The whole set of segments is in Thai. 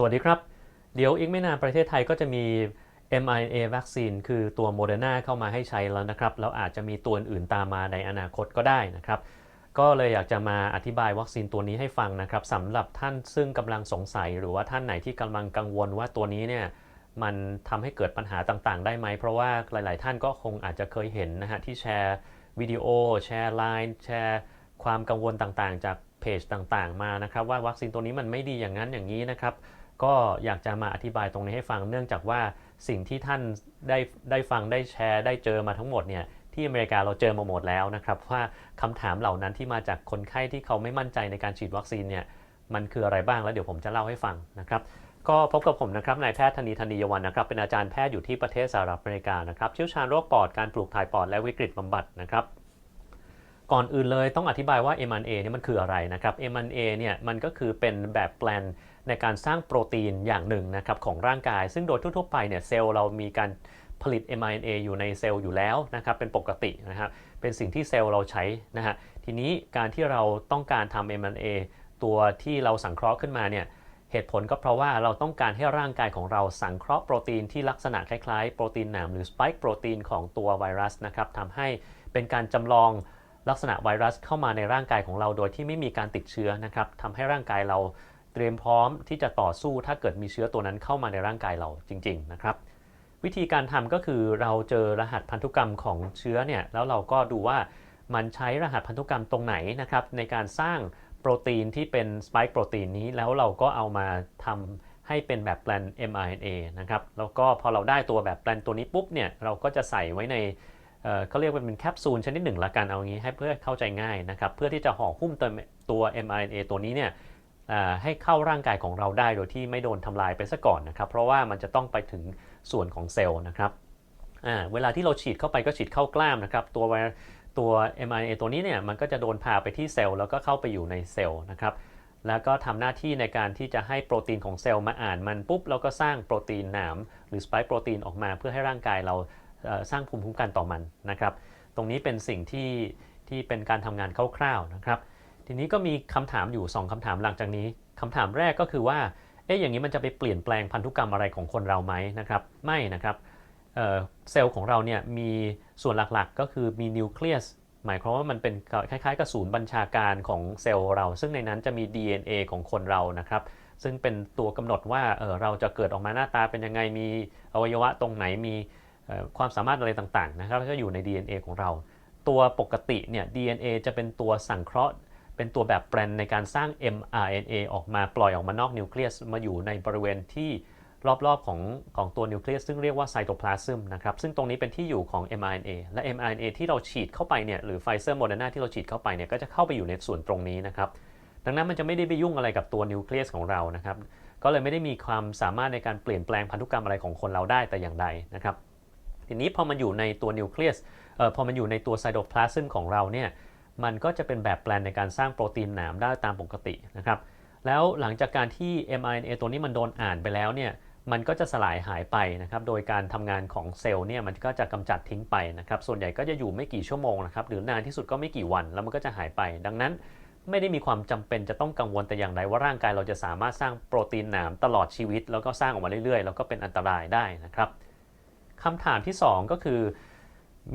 สวัสดีครับ เดี๋ยวอีกไม่นานประเทศไทยก็จะมี mRNA วัคซีนคือตัวโมเดอร์นาเข้ามาให้ใช้แล้วนะครับ แล้วอาจจะมีตัวอื่นตามมาในอนาคตก็ได้นะครับ ก็เลยอยากจะมาอธิบายวัคซีนตัวนี้ให้ฟังนะครับสำหรับท่านซึ่งกำลังสงสัยหรือว่าท่านไหนที่กำลังกังวลว่าตัวนี้เนี่ยมันทำให้เกิดปัญหาต่างๆ ได้ไหม เพราะว่าหลาย ๆ ท่านก็คงอาจจะเคยเห็นนะฮะที่แชร์วิดีโอ แชร์ไลน์แชร์ความกังวลต่างๆ จากเพจต่างๆ มานะครับว่าวัคซีนตัวนี้มันไม่ดีอย่างนั้นอย่างนี้นะครับ ก็อยากจะมาอธิบายตรงนี้ให้ฟังเนื่องจากว่าสิ่งที่ท่านได้ได้ฟังได้แชร์ ได้เจอมาทั้งหมดเนี่ยที่อเมริกาเราเจอมาหมดแล้วนะครับว่าคำถามเหล่านั้นที่มาจากคนไข้ที่เขาไม่มั่นใจในการฉีดวัคซีนเนี่ยมันคืออะไรบ้างแล้วเดี๋ยวผมจะเล่าให้ฟังนะครับก็พบกับผมนะครับนายแพทย์ธนีธนียวันนะครับเป็นอาจารย์แพทย์อยู่ที่ประเทศสหรัฐอเมริกานะครับเชี่ยวชาญโรคปอดการปลูกถ่ายปอดและวิกฤตบำบัดนะครับก่อนอื่นเลยต้องอธิบายว่า mRNA เนี่ยมันคืออะไรนะครับ mRNA เนี่ยมันก็คือเป็นแบบแปลน ในการสร้างโปรตีนอย่างหนึ่งนะครับของร่างกาย ซึ่งโดยทั่วๆไปเนี่ยเซลล์เรามีการผลิต mRNA อยู่ในเซลล์อยู่แล้วนะครับเป็นปกตินะครับเป็นสิ่งที่เซลล์เราใช้นะฮะทีนี้การที่เราต้องการทำ mRNA ตัวที่เราสังเคราะห์ขึ้นมาเนี่ยเหตุผลก็เพราะว่าเราต้องการให้ร่างกายของเราสังเคราะห์โปรตีนที่ลักษณะคล้ายๆ โปรตีนหนามหรือสป k ค์โปรตีนของตัวไวรัสนะครับทำให้เป็นการจำลองลักษณะไวรัสเข้ามาในร่างกายของเราโดยที่ไม่มีการติดเชื้อนะครับทำให้ร่างกายเรา ตรียมพร้อมที่จะต่อสู้ถ้าเกิดมีเชื้อตัวนั้นเข้ามาในร่างกายเราจริง ๆ นะครับ วิธีการทำก็คือเราเจอรหัสพันธุกรรมของเชื้อเนี่ยแล้วเราก็ดูว่ามันใช้รหัสพันธุกรรมตรงไหนนะครับในการสร้างโปรตีนที่เป็นสป k ค์โปรตีนนี้แล้วเราก็เอามาทำให้เป็นแบบแปลน mRNA นะครับแล้วก็พอเราได้ตัวแบบแปลนตัวนี้ปุ๊บเนี่ยเราก็จะใส่ไว้ในเเขาเรียกว่าเป็นแคปซูลชนิดหนึ่งละกันเอางี้ให้เพื่อเข้าใจง่ายนะครับเพื่อที่จะห่อหุ้มตัวตัว mRNA ตัวนี้เนี่ย ให้เข้าร่างกายของเราได้โดยที่ไม่โดนทำลายไปซะก่อนนะครับ เพราะว่ามันจะต้องไปถึงส่วนของเซลล์นะครับเวลาที่เราฉีดเข้าไปก็ฉีดเข้ากล้ามนะครับ ตัวไวตัว mRNA ตัวนี้เนี่ยมันก็จะโดนพาไปที่เซลล์แล้วก็เข้าไปอยู่ในเซลล์นะครับแล้วก็ทำหน้าที่ในการที่จะให้โปรตีนของเซลล์มาอ่านมันปุ๊บแล้วก็สร้างโปรตีนหนามหรือสไปค์โปรตีนออกมาเพื่อให้ร่างกายเราสร้างภูมิคุ้มกันต่อมันนะครับ ตรงนี้เป็นสิ่งที่ที่เป็นการทำงานคร่าวๆนะครับ ทีนี้ก็มีคำถามอยู่ 2คำถามหลังจากนี้คำถามแรกก็คือว่าเอ๊ะอย่างนี้มันจะไปเปลี่ยนแปลงพันธุกรรมอะไรของคนเราไหมนะครับ ไม่นะครับเซลล์ของเราเนี่ยมีส่วนหลักๆ ก็คือมีนิวเคลียสหมายความว่ามันเป็นคล้ายๆกับศูนย์บัญชาการของเซลล์เรา ซึ่งในนั้นจะมี DNA ของคนเรานะครับ ซึ่งเป็นตัวกำหนดว่าเเราจะเกิดออกมาหน้าตาเป็นยังไงมีอวัยวะตรงไหนมีความสามารถอะไรต่างๆนะครับก็อยู่ใน DNA ของเรา ตัวปกติเนี่ย DNA จะเป็นตัวสังเคราะห์ เป็นตัวแบบแปลนในการสร้าง mRNA ออกมาปล่อยออกมานอกนิวเคลียสมาอยู่ในบริเวณที่รอบๆของของตัวนิวเคลียสซึ่งเรียกว่าไซโตพลาซึมนะครับซึ่งตรงนี้เป็นที่อยู่ของ mRNA และ mRNA ที่เราฉีดเข้าไปเนี่ยหรือไฟเซอร์โมเดอร์นาที่เราฉีดเข้าไปเนี่ยก็จะเข้าไปอยู่ในส่วนตรงนี้นะครับดังนั้นมันจะไม่ได้ไปยุ่งอะไรกับตัวนิวเคลียสของเรานะครับก็เลยไม่ได้มีความสามารถในการเปลี่ยนแปลงพันธุกรรมอะไรของคนเราได้แต่อย่างใดนะครับทีนี้พอมันอยู่ในตัวนิวเคลียสเอ่อพอมันอยู่ในตัวไซโตพลาซึมของเราเนี่ย มันก็จะเป็นแบบแปลนในการสร้างโปรตีนหนามได้ตามปกตินะครับ แล้วหลังจากการที่ mRNA ตัวนี้มันโดนอ่านไปแล้วเนี่ย มันก็จะสลายหายไปนะครับ โดยการทำงานของเซลล์เนี่ยมันก็จะกำจัดทิ้งไปนะครับ ส่วนใหญ่ก็จะอยู่ไม่กี่ชั่วโมงนะครับ หรือนานที่สุดก็ไม่กี่วัน แล้วมันก็จะหายไป ดังนั้นไม่ได้มีความจำเป็นจะต้องกังวลแต่อย่างใดว่าร่างกายเราจะสามารถสร้างโปรตีนหนามตลอดชีวิต แล้วก็สร้างออกมาเรื่อยๆ แล้วก็เป็นอันตรายได้นะครับคำถามที่ 2 ก็คือ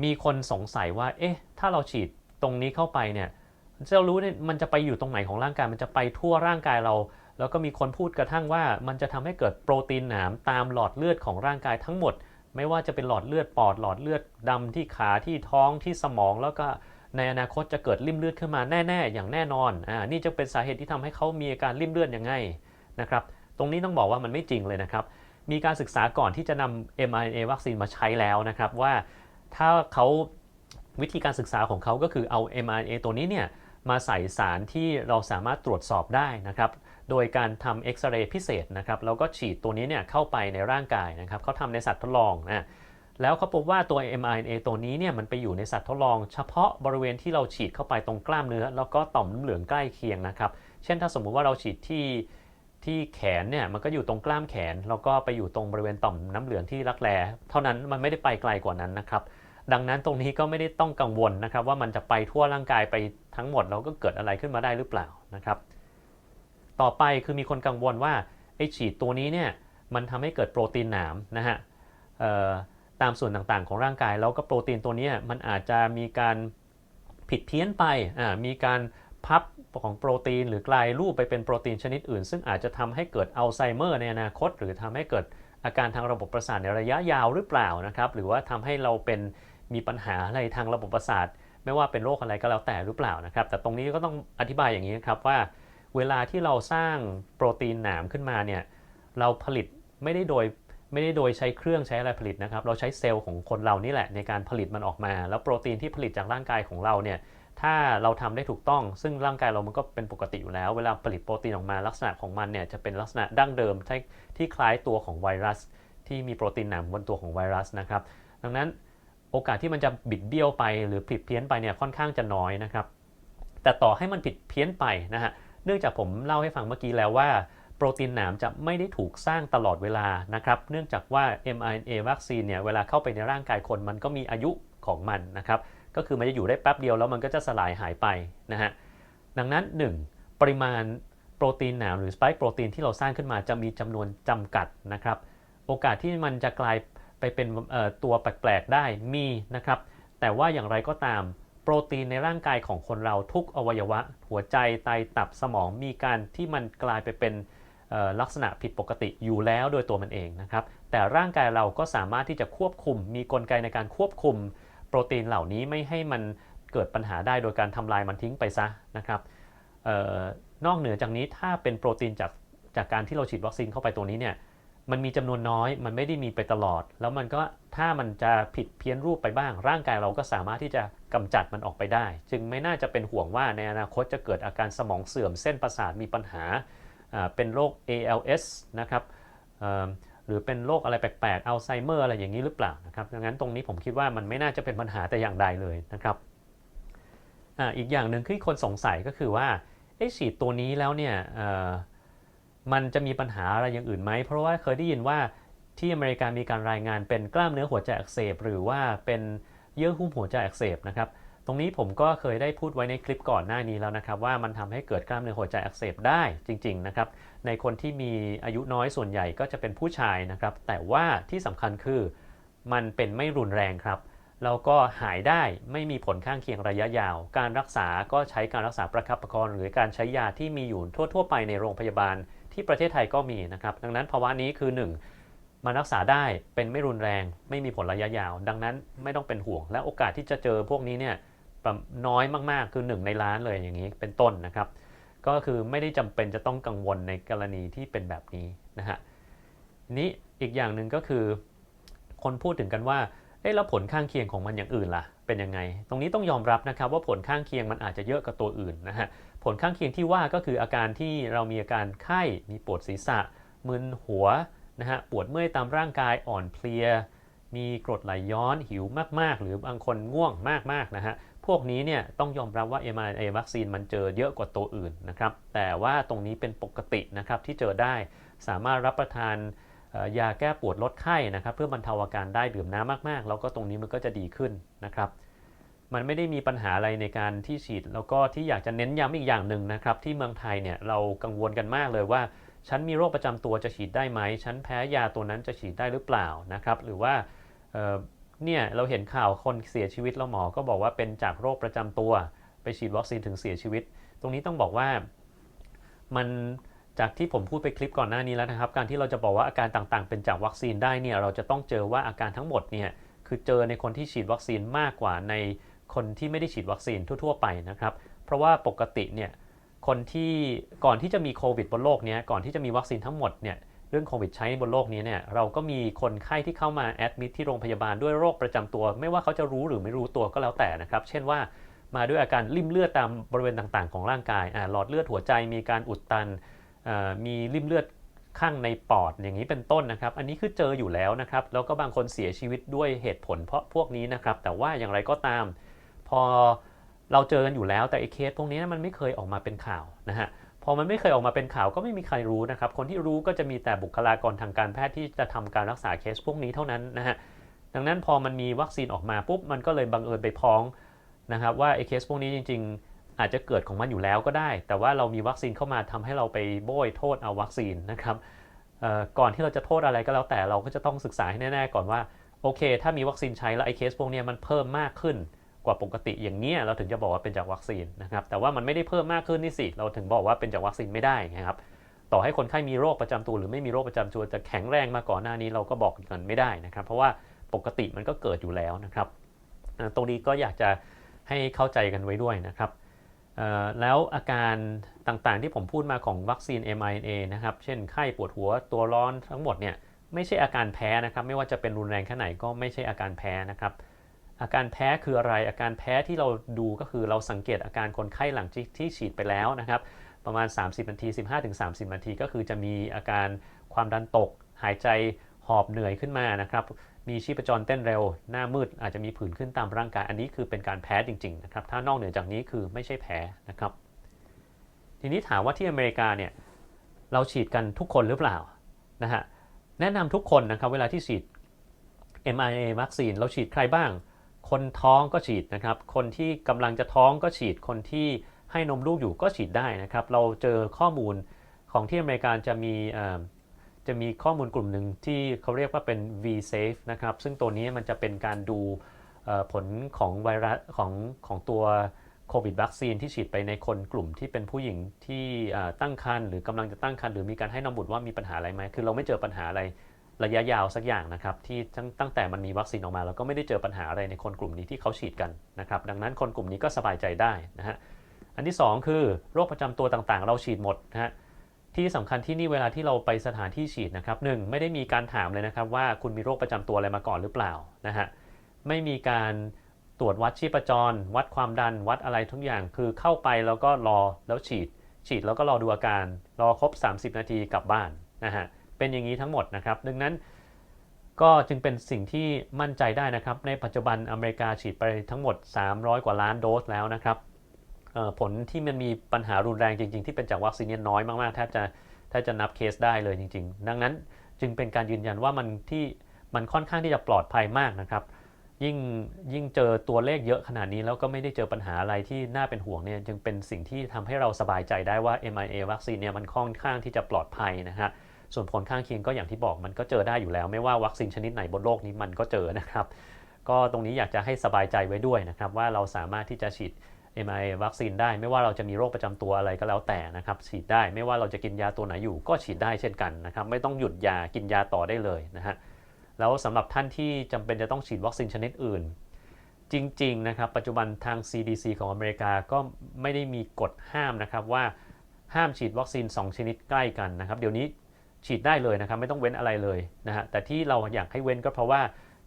มีคนสงสัยว่า เอ๊ะ ถ้าเราฉีด ตรงนี้เข้าไปเนี่ยจะรู้เนี่ยมันจะไปอยู่ตรงไหนของร่างกาย มันจะไปทั่วร่างกายเรา แล้วก็มีคนพูดกระทั่งว่ามันจะทำให้เกิดโปรตีนหนามตามหลอดเลือดของร่างกายทั้งหมด ไม่ว่าจะเป็นหลอดเลือดปอดหลอดเลือดดำที่ขาที่ท้องที่สมองแล้วก็ในอนาคตจะเกิดริ่มเลือดขึ้นมาแน่ ๆ อย่างแน่นอนอ่านี่จะเป็นสาเหตุที่ทำให้เขามีอาการริ่มเลือดยังไงนะครับตรงนี้ต้องบอกว่ามันไม่จริงเลยนะครับมีการศึกษาก่อนที่จะนำ mRNA วัคซีนมาใช้แล้วนะครับว่าถ้าเขา วิธีการศึกษาของเขาก็คือเอา mRNA ตัวนี้เนี่ยมาใส่สารที่เราสามารถตรวจสอบได้นะครับ โดยการทำเอ็กซเรย์พิเศษนะครับ แล้วก็ฉีดตัวนี้เนี่ยเข้าไปในร่างกายนะครับ เขาทำในสัตว์ทดลองนะ แล้วเขาพบว่าตัว mRNA ตัวนี้เนี่ยมันไปอยู่ในสัตว์ทดลอง เฉพาะบริเวณที่เราฉีดเข้าไปตรงกล้ามเนื้อ แล้วก็ต่อมน้ำเหลืองใกล้เคียงนะครับ เช่นถ้าสมมุติว่าเราฉีดที่ที่แขนเนี่ยมันก็อยู่ตรงกล้ามแขน แล้วก็ไปอยู่ตรงบริเวณต่อมน้ำเหลืองที่รักแร้เท่านั้นมันไม่ได้ไปไกลกว่านั้นนะครับ ดังนั้นตรงนี้ก็ไม่ได้ต้องกังวลนะครับ ว่ามันจะไปทั่วร่างกายไปทั้งหมดแล้วก็เกิดอะไรขึ้นมาได้หรือเปล่านะครับ ต่อไปคือมีคนกังวลว่าไอฉีดตัวนี้เนี่ยมันทำให้เกิดโปรตีนหนามนะฮะตามส่วนต่างๆของร่างกาย แล้วก็โปรตีนตัวนี้มันอาจจะมีการผิดเพี้ยนไปมีการพับของโปรตีนหรือกลายรูปไปเป็นโปรตีนชนิดอื่น ซึ่งอาจจะทำให้เกิดอัลไซเมอร์ในอนาคต หรือทำให้เกิดอาการทางระบบประสาทในระยะยาวหรือเปล่านะครับ หรือว่าทำให้เราเป็น มีปัญหาอะไรทางระบบประสาท ไม่ว่าเป็นโรคอะไรก็แล้วแต่หรือเปล่านะครับ แต่ตรงนี้ก็ต้องอธิบายอย่างนี้ครับว่า เวลาที่เราสร้างโปรตีนหนามขึ้นมาเนี่ยเราผลิตไม่ได้โดยไม่ได้โดยใช้เครื่องใช้อะไรผลิตนะครับ เราใช้เซลล์ของคนเรานี่แหละในการผลิตมันออกมา แล้วโปรตีนที่ผลิตจากร่างกายของเราเนี่ยถ้าเราทำได้ถูกต้อง ซึ่งร่างกายเรามันก็เป็นปกติอยู่แล้ว เวลาผลิตโปรตีนออกมาลักษณะของมันเนี่ยจะเป็นลักษณะดั้งเดิมที่คล้ายตัวของไวรัส ที่มีโปรตีนหนามบนตัวของไวรัสนะครับ ดังนั้น โอกาสที่มันจะบิดเบี้ยวไปหรือผิดเพี้ยนไปเนี่ยค่อนข้างจะน้อยนะครับ แต่ต่อให้มันผิดเพี้ยนไปนะฮะเนื่องจากผมเล่าให้ฟังเมื่อกี้แล้วว่า โปรตีนหนามจะไม่ได้ถูกสร้างตลอดเวลานะครับ เนื่องจากว่า mRNA วัคซีนเนี่ยเวลาเข้าไปในร่างกายคนมันก็มีอายุของมันนะครับ ก็คือมันจะอยู่ได้แป๊บเดียวแล้วมันก็จะสลายหายไปนะฮะดังนั้น 1. ปริมาณโปรตีนหนามหรือสไปค์โปรตีนที่เราสร้างขึ้นมาจะมีจำนวนจำกัดนะครับ โอกาสที่มันจะกลาย ไปเป็นตัวแปลกๆได้มีนะครับ แต่ว่าอย่างไรก็ตาม โปรตีนในร่างกายของคนเราทุกอวัยวะ หัวใจไตตับสมองมีการที่มันกลายไปเป็นลักษณะผิดปกติอยู่แล้วโดยตัวมันเองนะครับ แต่ร่างกายเราก็สามารถที่จะควบคุม มีกลไกในการควบคุม โปรตีนเหล่านี้ไม่ให้มันเกิดปัญหาได้โดยการทำลายมันทิ้งไปซะนะครับออนอกเหนือจากนี้ถ้าเป็นโปรตีนจากจากการที่เราฉีดวัคซีนเข้าไปตัวนี้เนี่ย มันมีจำนวนน้อย มันไม่ได้มีไปตลอด แล้วมันก็ถ้ามันจะผิดเพี้ยนรูปไปบ้าง ร่างกายเราก็สามารถที่จะกำจัดมันออกไปได้ จึงไม่น่าจะเป็นห่วงว่าในอนาคตจะเกิดอาการสมองเสื่อมเส้นประสาทมีปัญหา เป็นโรค ALS นะครับหรือเป็นโรคอะไรแปลกๆ อัลไซเมอร์อะไรอย่างนี้หรือเปล่านะครับดังนั้นตรงนี้ผมคิดว่ามันไม่น่าจะเป็นปัญหาแต่อย่างใดเลยนะครับออีกอย่างหนึ่งที่คนสงสัยก็คือว่าไอ้ฉีดตัวนี้แล้วเนี่ย มันจะมีปัญหาอะไรอย่างอื่นไหม เพราะว่าเคยได้ยินว่าที่อเมริกามีการรายงานเป็นกล้ามเนื้อหัวใจอักเสบ หรือว่าเป็นเยื่อหุ้มหัวใจอักเสบนะครับ ตรงนี้ผมก็เคยได้พูดไว้ในคลิปก่อนหน้านี้แล้วนะครับ ว่ามันทำให้เกิดกล้ามเนื้อหัวใจอักเสบได้จริง ๆ นะครับ ในคนที่มีอายุน้อยส่วนใหญ่ก็จะเป็นผู้ชายนะครับ แต่ว่าที่สำคัญคือมันเป็นไม่รุนแรงครับแล้วก็หายได้ไม่มีผลข้างเคียงระยะยาว การรักษาก็ใช้การรักษาประคับประคองหรือการใช้ยาที่มีอยู่ทั่ว ๆ ไปในโรงพยาบาล ที่ประเทศไทยก็มีนะครับ ดังนั้นภาวะนี้คือ 1. มารักษาได้เป็นไม่รุนแรง ไม่มีผลระยะยาว ดังนั้นไม่ต้องเป็นห่วง และโอกาสที่จะเจอพวกนี้เนี่ยน้อยมากๆ คือ 1 ในล้านเลยอย่างนี้เป็นต้นนะครับ ก็คือไม่ได้จำเป็นจะต้องกังวลในกรณีที่เป็นแบบนี้นะฮะนี้อีกอย่างหนึ่งก็คือ คนพูดถึงกันว่าเอ๊ะแล้วผลข้างเคียงของมันอย่างอื่นล่ะ เป็นยังไง ตรงนี้ต้องยอมรับนะครับว่าผลข้างเคียงมันอาจจะเยอะกว่าตัวอื่นนะฮะ ผลข้างเคียงที่ว่าก็คืออาการที่เรามีอาการไข้ มีปวดศีรษะ มึนหัวนะฮะ ปวดเมื่อยตามร่างกายอ่อนเพลีย มีกรดไหลย้อนหิวมาก ๆ หรือบางคนง่วงมากๆนะฮะ พวกนี้เนี่ยต้องยอมรับว่า mRNA วัคซีนมันเจอเยอะกว่าตัวอื่นนะครับ แต่ว่าตรงนี้เป็นปกตินะครับที่เจอได้ สามารถรับประทานยาแก้ปวดลดไข้นะครับเพื่อบรรเทาอาการได้ดื่มน้ำมากๆ แล้วก็ตรงนี้มันก็จะดีขึ้นนะครับ มันไม่ได้มีปัญหาอะไรในการที่ฉีด แล้วก็ที่อยากจะเน้นย้ำอีกอย่างหนึ่งนะครับที่เมืองไทยเนี่ยเรากังวลกันมากเลยว่า ฉันมีโรคประจำตัวจะฉีดได้ไหมฉันแพ้ยาตัวนั้นจะฉีดได้หรือเปล่านะครับ หรือว่าเนี่ยเราเห็นข่าวคนเสียชีวิตแล้วหมอก็บอกว่าเป็นจากโรคประจำตัว ไปฉีดวัคซีนถึงเสียชีวิต ตรงนี้ต้องบอกว่ามันจากที่ผมพูดไปคลิปก่อนหน้านี้แล้วนะครับ การที่เราจะบอกว่าอาการต่างๆ เป็นจากวัคซีนได้เนี่ยเราจะต้องเจอว่าอาการทั้งหมดเนี่ยคือเจอในคนที่ฉีดวัคซีนมากกว่าใน คนที่ไม่ได้ฉีดวัคซีนทั่ว ๆ ไปนะครับ เพราะว่าปกติเนี่ยคนที่ก่อนที่จะมีโควิดบนโลกนี้ก่อนที่จะมีวัคซีนทั้งหมดเนี่ยเรื่องโควิดใช้บนโลกนี้เนี่ยเราก็มีคนไข้ที่เข้ามาแอดมิทที่โรงพยาบาลด้วยโรคประจำตัว ไม่ว่าเขาจะรู้หรือไม่รู้ตัวก็แล้วแต่นะครับ เช่นว่ามาด้วยอาการริ่มเลือดตามบริเวณต่างๆ ของร่างกายหลอดเลือดหัวใจมีการอุดตันมีริ่มเลือดข้างในปอดอย่างนี้เป็นต้นนะครับ อันนี้คือเจออยู่แล้วนะครับ แล้วก็บางคนเสียชีวิตด้วยเหตุผลเพราะพวกนี้นะครับ แต่ว่าอย่างไรก็ตาม พอเราเจอกันอยู่แล้วแต่ไอ้เคสพวกนี้มันไม่เคยออกมาเป็นข่าวนะฮะพอมันไม่เคยออกมาเป็นข่าวก็ไม่มีใครรู้นะครับ คนที่รู้ก็จะมีแต่บุคลากรทางการแพทย์ที่จะทำการรักษาเคสพวกนี้เท่านั้นนะฮะดังนั้นพอมันมีวัคซีนออกมาปุ๊บมันก็เลยบังเอิญไปพ้องนะครับว่าไอ้เคสพวกนี้จริง ๆ อาจจะเกิดของมันอยู่แล้วก็ได้ แต่ว่าเรามีวัคซีนเข้ามาทำให้เราไปโบยโทษเอาวัคซีนนะครับก่อนที่เราจะโทษอะไรก็แล้วแต่เราก็จะต้องศึกษาให้แน่ๆก่อนว่าโอเค ถ้ามีวัคซีนใช้แล้วไอ้เคสพวกนี้มันเพิ่มมากขึ้น กว่าปกติอย่างเนี้ยเราถึงจะบอกว่าเป็นจากวัคซีนนะครับ แต่ว่ามันไม่ได้เพิ่มมากขึ้นนี่สิ เราถึงบอกว่าเป็นจากวัคซีนไม่ได้นะครับ ต่อให้คนไข้มีโรคประจำตัวหรือไม่มีโรคประจำตัวจะแข็งแรงมาก่อนหน้านี้เราก็บอกกันไม่ได้นะครับ เพราะว่าปกติมันก็เกิดอยู่แล้วนะครับ ตรงนี้ก็อยากจะให้เข้าใจกันไว้ด้วยนะครับแล้วอาการต่างๆที่ผมพูดมาของวัคซีน mRNA นะครับ เช่นไข้ปวดหัวตัวร้อนทั้งหมดเนี่ยไม่ใช่อาการแพ้นะครับ ไม่ว่าจะเป็นรุนแรงแค่ไหนก็ไม่ใช่อาการแพ้นะครับ อาการแพ้คืออะไร อาการแพ้ที่เราดูก็คือเราสังเกตอาการคนไข้หลังที่ฉีดไปแล้วนะครับ ประมาณ 30 นาที 15-30 นาทีก็คือจะมีอาการความดันตก หายใจหอบเหนื่อยขึ้นมานะครับ มีชีพจรเต้นเร็ว หน้ามืดอาจจะมีผื่นขึ้นตามร่างกาย อันนี้คือเป็นการแพ้จริง ๆ นะครับ ถ้านอกเหนือจากนี้คือไม่ใช่แพ้นะครับ ทีนี้ถามว่าที่อเมริกาเนี่ยเราฉีดกันทุกคนหรือเปล่านะฮะแนะนำทุกคนนะครับเวลาที่ฉีด mRNA วัคซีนเราฉีดใครบ้าง คนท้องก็ฉีดนะครับ คนที่กำลังจะท้องก็ฉีด คนที่ให้นมลูกอยู่ก็ฉีดได้นะครับ เราเจอข้อมูลของที่อเมริกาจะมีจะมีข้อมูลกลุ่มหนึ่งที่เขาเรียกว่าเป็น V-Safe นะครับ ซึ่งตัวนี้มันจะเป็นการดูผลของไวรัสของของตัวโควิดวัคซีนที่ฉีดไปในคนกลุ่มที่เป็นผู้หญิงที่ตั้งครรภ์หรือกำลังจะตั้งครรภ์หรือมีการให้นมบุตรว่ามีปัญหาอะไรไหมคือเราไม่เจอปัญหาอะไร ระยะยาวสักอย่างนะครับที่ตั้งตั้งแต่มันมีวัคซีนออกมาเราก็ไม่ได้เจอปัญหาอะไรในคนกลุ่มนี้ที่เขาฉีดกันนะครับดังนั้นคนกลุ่มนี้ก็สบายใจได้นะฮะอันที่ 2 คือโรคประจำตัวต่างๆ เราฉีดหมดนะฮะที่สำคัญที่นี่เวลาที่เราไปสถานที่ฉีดนะครับหนึ่งไม่ได้มีการถามเลยนะครับว่าคุณมีโรคประจำตัวอะไรมาก่อนหรือเปล่านะฮะไม่มีการตรวจวัดชีพจร วัดความดันวัดอะไรทุกอย่างคือเข้าไปแล้วก็รอแล้วฉีด ฉีดแล้วก็รอดูอาการ รอครบ 30 นาทีกลับบ้านนะฮะ เป็นอย่างนี้ทั้งหมดนะครับ ดังนั้นก็จึงเป็นสิ่งที่มั่นใจได้นะครับ ในปัจจุบันอเมริกาฉีดไปทั้งหมด 300 กว่าล้านโดสแล้วนะครับผลที่มันมีปัญหารุนแรงจริง ๆ ที่เป็นจากวัคซีนน้อยมากๆแทบจะแทบจะนับเคสได้เลยจริง ๆ ดังนั้นจึงเป็นการยืนยันว่ามันที่มันค่อนข้างที่จะปลอดภัยมากนะครับ ยิ่งยิ่งเจอตัวเลขเยอะขนาดนี้แล้วก็ไม่ได้เจอปัญหาอะไรที่น่าเป็นห่วงเนี่ยจึงเป็นสิ่งที่ทำให้เราสบายใจได้ว่า mRNA วัคซีนเนี่ยมันค่อนข้างที่จะปลอดภัยนะฮะ ส่วนผลข้างเคียงก็อย่างที่บอกมันก็เจอได้อยู่แล้ว ไม่ว่าวัคซีนชนิดไหนบนโลกนี้มันก็เจอนะครับ ก็ตรงนี้อยากจะให้สบายใจไว้ด้วยนะครับ ว่าเราสามารถที่จะฉีด mRNA วัคซีนได้ไม่ว่าเราจะมีโรคประจำตัวอะไรก็แล้วแต่นะครับ ฉีดได้ไม่ว่าเราจะกินยาตัวไหนอยู่ก็ฉีดได้เช่นกันนะครับ ไม่ต้องหยุดยากินยาต่อได้เลยนะฮะแล้วสำหรับท่านที่จำเป็นจะต้องฉีดวัคซีนชนิดอื่น จริง ๆ นะครับ ปัจจุบันทาง CDC ของอเมริกาก็ไม่ได้มีกฎห้ามนะครับว่าห้ามฉีดวัคซีน 2 ชนิดใกล้กันนะครับ เดี๋ยวนี้ ฉีดได้เลยนะครับไม่ต้องเว้นอะไรเลยนะฮะแต่ที่เราอยากให้เว้นก็เพราะว่า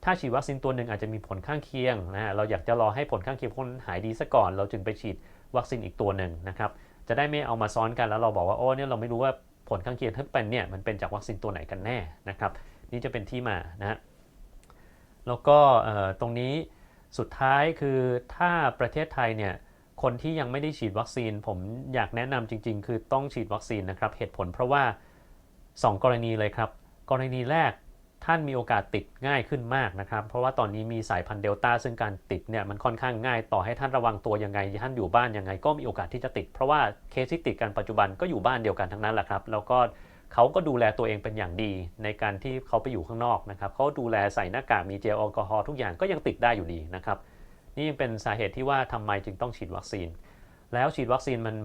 ถ้าฉีดวัคซีนตัวหนึ่งอาจจะมีผลข้างเคียงนะฮะเราอยากจะรอให้ผลข้างเคียงคนหายดีซะก่อน เราจึงไปฉีดวัคซีนอีกตัวหนึ่งนะครับจะได้ไม่เอามาซ้อนกันแล้วเราบอกว่าโอ้เนี่ยเราไม่รู้ว่าผลข้างเคียงที่เป็นเนี่ยมันเป็นจากวัคซีนตัวไหนกันแน่นะครับนี่จะเป็นที่มานะฮะแล้วก็ตรงนี้สุดท้ายคือถ้าประเทศไทยเนี่ยคนที่ยังไม่ได้ฉีดวัคซีน ผมอยากแนะนำจริง ๆ คือต้องฉีดวัคซีนนะครับเหตุผลเพราะว่า 2 กรณีเลยครับ กรณีแรกท่านมีโอกาสติดง่ายขึ้นมากนะครับ เพราะว่าตอนนี้มีสายพันธุ์เดลต้าซึ่งการติดเนี่ยมันค่อนข้างง่ายต่อให้ท่านระวังตัวยังไง ท่านอยู่บ้านยังไงก็มีโอกาสที่จะติด เพราะว่าเคสที่ติดกันปัจจุบันก็อยู่บ้านเดียวกันทั้งนั้นแหละครับ แล้วก็เขาก็ดูแลตัวเองเป็นอย่างดี ในการที่เขาไปอยู่ข้างนอกนะครับเขาดูแลใส่หน้ากากมีเจลแอลกอฮอล์ทุกอย่างก็ยังติดได้อยู่ดีนะครับนี่ยังเป็นสาเหตุที่ว่าทำไมจึงต้องฉีดวัคซีน แล้วฉีดวัคซีนมัน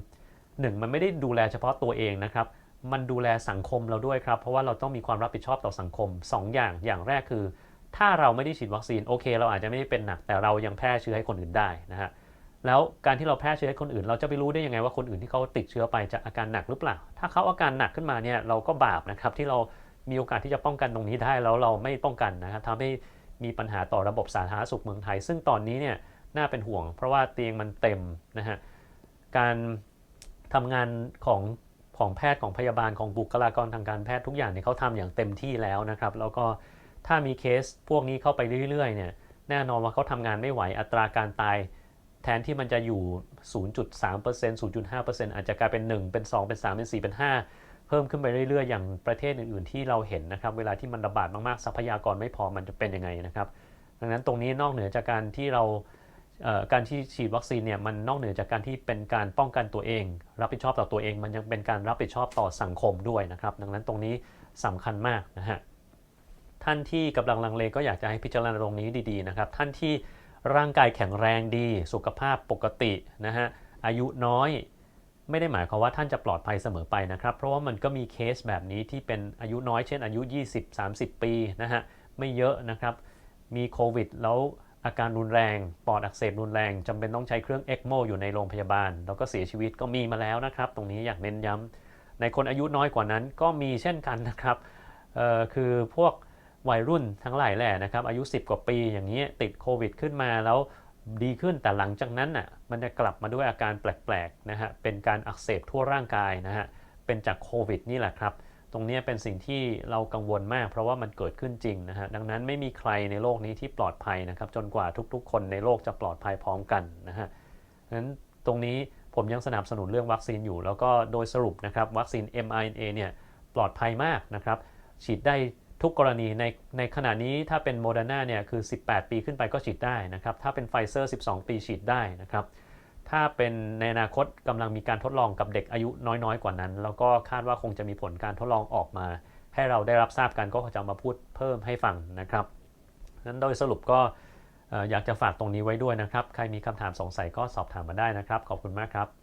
หนึ่งมันไม่ได้ดูแลเฉพาะตัวเองนะครับ มันดูแลสังคมเราด้วยครับ เพราะว่าเราต้องมีความรับผิดชอบต่อสังคม 2 อย่างอย่างแรกคือ ถ้าเราไม่ได้ฉีดวัคซีนโอเค เราอาจจะไม่ได้เป็นหนักแต่เรายังแพร่เชื้อให้คนอื่นได้นะฮะแล้วการที่เราแพร่เชื้อให้คนอื่น เราจะไปรู้ได้ยังไงว่าคนอื่นที่เขาติดเชื้อไปจะอาการหนักหรือเปล่า ถ้าเขาอาการหนักขึ้นมาเนี่ยเราก็บาปนะครับที่เรามีโอกาสที่จะป้องกันตรงนี้ได้แล้วเราไม่ป้องกันนะครับทำให้มีปัญหาต่อระบบสาธารณสุขเมืองไทย ซึ่งตอนนี้เนี่ยน่าเป็นห่วง เพราะว่าเตียงมันเต็มนะฮะการทำงานของ ของแพทย์ของพยาบาลของบุคลากรทางการแพทย์ทุกอย่างเนี่ยเขาทำอย่างเต็มที่แล้วนะครับ แล้วก็ถ้ามีเคสพวกนี้เข้าไปเรื่อยๆเนี่ยแน่นอนว่าเขาทำงานไม่ไหวอัตราการตาย แทนที่มันจะอยู่ 0.3% 0.5%อาจจะกลายเป็น 1 เป็น 2 เป็น 3 เป็น 4 เป็น 5 เพิ่มขึ้นไปเรื่อยๆ อย่างประเทศอื่นๆ ที่เราเห็นนะครับ เวลาที่มันระบาดมากๆทรัพยากรไม่พอมันจะเป็นยังไงนะครับ ดังนั้นตรงนี้นอกเหนือจากการที่เรา การที่ฉีดวัคซีนเนี่ยมันนอกเหนือจากการที่เป็นการป้องกันตัวเอง รับผิดชอบต่อตัวเอง มันยังเป็นการรับผิดชอบต่อสังคมด้วยนะครับ ดังนั้นตรงนี้สำคัญมากนะฮะท่านที่กำลังลังเลก็อยากจะให้พิจารณาตรงนี้ดีๆนะครับ ท่านที่ร่างกายแข็งแรงดี สุขภาพปกตินะฮะอายุน้อยไม่ได้หมายความว่าท่านจะปลอดภัยเสมอไปนะครับ เพราะว่ามันก็มีเคสแบบนี้ที่เป็นอายุน้อยเช่นอายุ 20-30 ปีนะฮะไม่เยอะนะครับมีโควิดแล้ว อาการรุนแรง ปอดอักเสบรุนแรงจำเป็นต้องใช้เครื่องเอ็กโมอยู่ในโรงพยาบาล แล้วก็เสียชีวิตก็มีมาแล้วนะครับ ตรงนี้อยากเน้นย้ำในคนอายุน้อยกว่านั้นก็มีเช่นกันนะครับคือพวกวัยรุ่นทั้งหลายแหละนะครับอายุ 10 กว่าปีอย่างนี้ติดโควิดขึ้นมาแล้วดีขึ้นแต่หลังจากนั้นน่ะมันจะกลับมาด้วยอาการแปลกๆนะฮะเป็นการอักเสบทั่วร่างกายนะฮะเป็นจากโควิดนี่แหละครับ ตรงนี้เป็นสิ่งที่เรากังวลมาก เพราะว่ามันเกิดขึ้นจริงนะฮะดังนั้นไม่มีใครในโลกนี้ที่ปลอดภัยนะครับ จนกว่าทุกๆ คนในโลกจะปลอดภัยพร้อมกันนะฮะนั้นตรงนี้ผมยังสนับสนุนเรื่องวัคซีนอยู่ แล้วก็โดยสรุปนะครับวัคซีน mRNA เนี่ยปลอดภัยมากนะครับ ฉีดได้ทุกกรณีในในขณะนี้ถ้าเป็นโมเดอร์นาเนี่ยคือ 18 ปีขึ้นไปก็ฉีดได้นะครับ ถ้าเป็นไฟเซอร์ 12 ปีฉีดได้นะครับ ถ้าเป็นในอนาคตกำลังมีการทดลองกับเด็กอายุน้อยๆ กว่านั้น แล้วก็คาดว่าคงจะมีผลการทดลองออกมา ให้เราได้รับทราบกันก็จะมาพูดเพิ่มให้ฟังนะครับนั้นโดยสรุปก็เอ่ออยากจะฝากตรงนี้ไว้ด้วยนะครับ ใครมีคำถามสงสัยก็สอบถามมาได้นะครับ ขอบคุณมากครับ